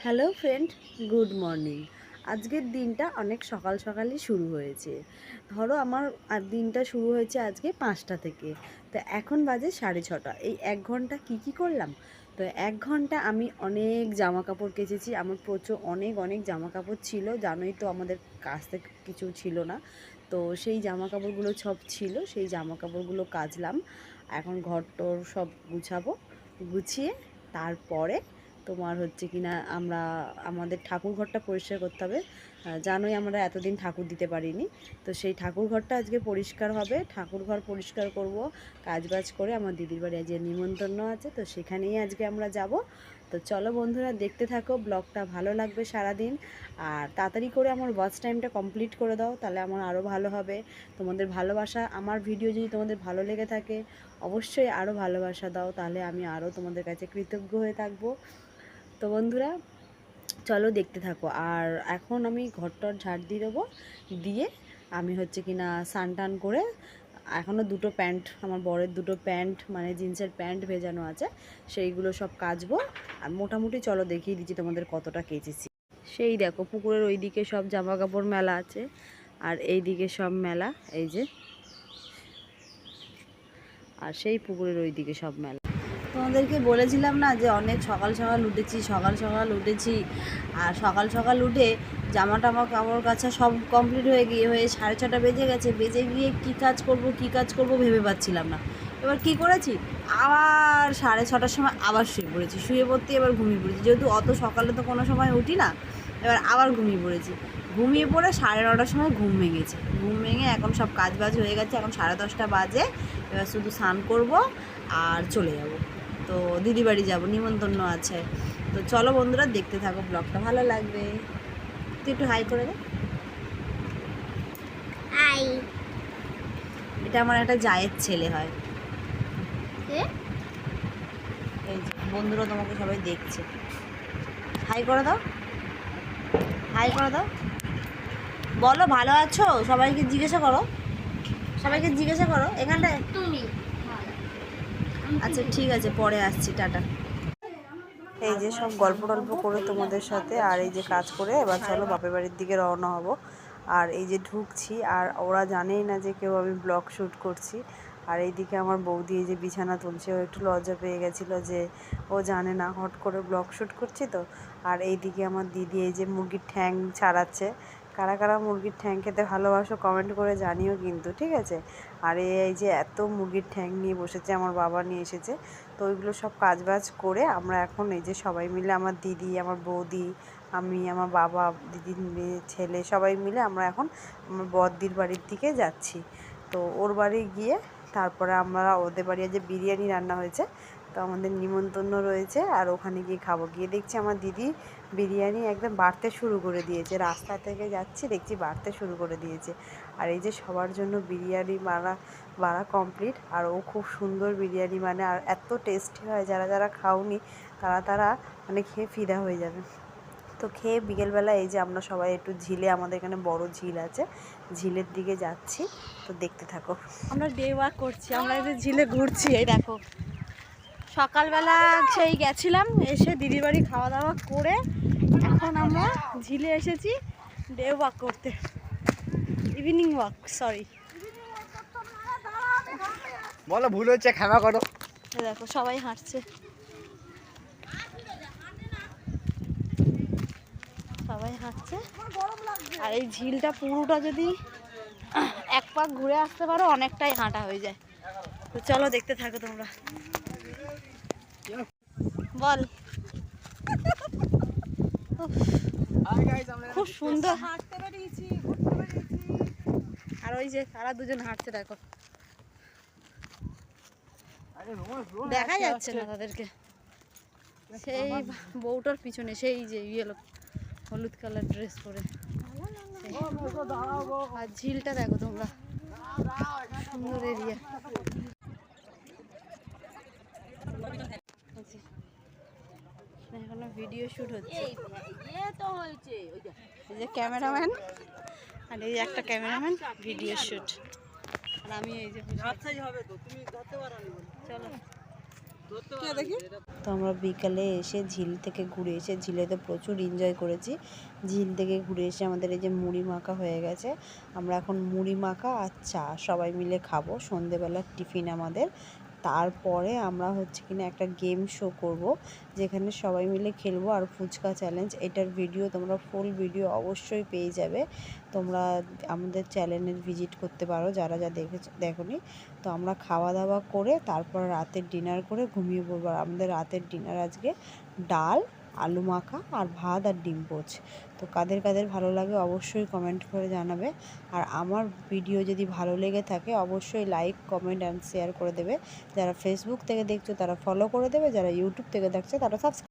Hello friend good morning আজকের দিনটা অনেক সকাল সকালই শুরু হয়েছে। ধরো আমার আর দিনটা শুরু হয়েছে আজকে পাঁচটা থেকে। তো এখন বাজে সাড়ে ছটা। এই এক ঘণ্টা কি কি করলাম? তো এক ঘণ্টা আমি অনেক জামা কাপড় কেচেছি। আমার প্রচুর অনেক অনেক জামা কাপড় ছিল। জানোই তো আমাদের কাছ থেকে কিছু ছিল না। তো সেই জামা কাপড়গুলো সব ছিল। সেই জামা কাপড়গুলো কাচলাম। এখন ঘর টর সব গুছাবো, গুছিয়ে তারপরে তোমার হচ্ছে কিনা আমরা, আমাদের ঠাকুর ঘরটা পরিষ্কার করতে হবে। জানোই আমরা এতদিন ঠাকুর দিতে পারিনি। তো সেই ঠাকুর ঘরটা আজকে পরিষ্কার হবে। ঠাকুর ঘর পরিষ্কার করব, কাজবাজ করে আমার দিদির বাড়ি আজকে নিমন্ত্রণ আছে, তো সেখানেই আজকে আমরা যাব। তো চলো বন্ধুরা, দেখতে থাকো, ব্লগটা ভালো লাগবে সারাদিন। আর তাড়াতাড়ি করে আমার ওয়াচ টাইমটা কমপ্লিট করে দাও, তাহলে আমার আরও ভালো হবে। তোমাদের ভালোবাসা, আমার ভিডিও যদি তোমাদের ভালো লেগে থাকে, অবশ্যই আরও ভালোবাসা দাও, তাহলে আমি আরও তোমাদের কাছে কৃতজ্ঞ হয়ে থাকব। তো বন্ধুরা, চলো দেখতে থাকো। আর এখন আমি ঘরটর ঝাড় দিয়ে দেবো। দিয়ে আমি হচ্ছে কি না টান করে এখনও দুটো প্যান্ট, আমার বরের দুটো প্যান্ট মানে জিন্সের প্যান্ট ভেজানো আছে, সেইগুলো সব কাচবো। আর মোটামুটি চলো দেখিয়ে দিচ্ছি তোমাদের কতটা কেচেছি। সেই দেখো, পুকুরের ওই দিকে সব জামা কাপড় মেলা আছে, আর এই দিকে সব মেলা, এই যে। আর সেই পুকুরের ওই দিকে সব মেলা। তোমাদেরকে বলেছিলাম না যে অনেক সকাল সকাল উঠেছি, সকাল সকাল উঠেছি। আর সকাল সকাল উঠে জামা টামা কাপড় কাছা সব কমপ্লিট হয়ে গিয়ে, হয়ে সাড়ে ছটা বেজে গেছে। বেজে গিয়ে কি কাজ করব, কি কাজ করব ভেবে পাচ্ছিলাম না। এবার কি করেছি? আবার সাড়ে ছটার সময় আবার শুয়ে পড়েছি। শুয়ে পড়তে এবার ঘুমিয়ে পড়েছি। যেহেতু অত সকালে তো কোনো সময় উঠি না, এবার আবার ঘুমিয়ে পড়েছি। ঘুমিয়ে পড়ে সাড়ে নটার সময় ঘুম ভেঙেছে। ঘুম ভেঙে এখন সব কাজ বাজ হয়ে গেছে। এখন সাড়ে দশটা বাজে। এবার শুধু স্নান করব আর চলে যাব। তো দিদি বাড়ি যাব নিমন্ত্রণ আছে। তো চলো বন্ধুরা দেখতে থাকো ব্লগটা ভালো লাগবে। তুই একটু হাই করে দে। আই এটা আমার একটা জায়ের ছেলে হয়। এই বন্ধুরা তোমাকে সবাই দেখছে। হাই করে দাও। হাই করে দাও। বলো ভালো আছো? সবাইকে জিজ্ঞাসা করো। সবাইকে জিজ্ঞাসা করো। এখানটায়। তুমি। আচ্ছা ঠিক আছে, পরে আসছি, টাটা। এই যে সব গল্প টল্প করে তোমাদের সাথে, আর এই যে কাজ করে, এবার চলো বাপের বাড়ির দিকে রওনা হব। আর এই যে ঢুকছি, আর ওরা জানেই না যে কেউ আমি ব্লগ শ্যুট করছি। আর এইদিকে আমার বৌদি এই যে বিছানা তুলছে, ও একটু লজ্জা পেয়ে গেছিল যে ও জানে না, হট করে ব্লগ শ্যুট করছি তো। আর এইদিকে আমার দিদি এই যে মুরগির ঠ্যাং ছাড়াচ্ছে কারা কারা মুরগির ঠ্যাং খেতে ভালোবাসো কমেন্ট করে জানিও কিন্তু, ঠিক আছে? আর এই যে এত মুরগির ঠ্যাং নিয়ে বসেছে, আমার বাবা নিয়ে এসেছে, তো ওইগুলো সব কাজবাজ করে আমরা এখন এই যে সবাই মিলে, আমার দিদি, আমার বৌদি, আমি, আমার বাবা, দিদির মেয়ে, ছেলে, সবাই মিলে আমরা এখন আমার বদ্দির বাড়ির দিকে যাচ্ছি। তো ওর বাড়ি গিয়ে তারপরে আমরা ওদের বাড়ি যে বিরিয়ানি রান্না হয়েছে তো আমাদের নিমন্ত্রণ রয়েছে। আর ওখানে গিয়ে খাব। গিয়ে দেখছি আমার দিদি বিরিয়ানি একদম বাড়তে শুরু করে দিয়েছে। রাস্তা থেকে যাচ্ছি, দেখছি বাড়তে শুরু করে দিয়েছে। আর এই যে সবার জন্য বিরিয়ানি বাড়া বাড়া কমপ্লিট আর ও খুব সুন্দর বিরিয়ানি মানে আর এত টেস্টি হয়, যারা যারা খাওনি, তারা তারা মানে খেয়ে ফিদা হয়ে যাবে। তো খেয়ে বিকেলবেলা এই যে আমরা সবাই একটু ঝিলে, আমাদের এখানে বড় ঝিল আছে, ঝিলের দিকে যাচ্ছি। তো দেখতে থাকো। আমরা ডে ওয়াক করছি, আমরা এই যে ঝিলে ঘুরছি, এই দেখো। সকালবেলা সেই গেছিলাম এসে দিদির বাড়ি খাওয়া দাওয়া করে এখন আমরা ঝিলে এসেছি ডে ওয়াক করতে। ইভিনিং ওয়াক সরি বলো ভুল হচ্ছে ক্ষমা করো। দেখো সবাই হাঁটছে। সবাই হাঁটছে। আর এই ঝিলটা পুরোটা যদি এক পাক ঘুরে আসতে পারো অনেকটাই হাঁটা হয়ে যায়। তো চলো দেখতে থাকো তোমরা। বল। খুব সুন্দর। আর ওই যে তারা দুজন হাঁটছে দেখো। দেখা যাচ্ছে না তাদেরকে। সেই বউটার পিছনে সেই যে ইয়েলো হলুদ কালার ড্রেস পরে। আর ঝিলটা দেখো তোমরা। সুন্দর এরিয়া এখনও ভিডিও শুট হচ্ছে। এই যে ক্যামেরাম্যান আর এই যে একটা ক্যামেরাম্যান ভিডিও শুট আর আমি এই যে চলো। তো আমরা বিকালে এসে ঝিল থেকে ঘুরে এসে ঝিলে তো প্রচুর এনজয় করেছি। ঝিল থেকে ঘুরে এসে আমাদের এই যে মুড়ি মাখা হয়ে গেছে। আমরা এখন মুড়ি মাখা আর চা সবাই মিলে খাব। সন্ধেবেলার টিফিন আমাদের। তারপরে আমরা হচ্ছে কিনা একটা গেম শো করব, যেখানে সবাই মিলে খেলব আর ফুচকা চ্যালেঞ্জ এটার ভিডিও তোমরা ফুল ভিডিও অবশ্যই পেয়ে যাবে। তোমরা আমাদের চ্যানেলের ভিজিট করতে পারো, যারা যা দেখে দেখনি। তো আমরা খাওয়া দাওয়া করে তারপর রাতের ডিনার করে ঘুমিয়ে পড়ব। আর আমাদের রাতের ডিনার আজকে ডাল আলু মাখা আর ভাত আর ডিম পোচ। তো কাদের কাদের ভালো লাগে অবশ্যই কমেন্ট করে জানাবে। আর আমার ভিডিও যদি ভালো লেগে থাকে অবশ্যই লাইক কমেন্ট অ্যান্ড শেয়ার করে দেবে। যারা ফেসবুক থেকে দেখছ তারা ফলো করে দেবে, যারা ইউটিউব থেকে দেখছে তারা সাবস্ক্রাইব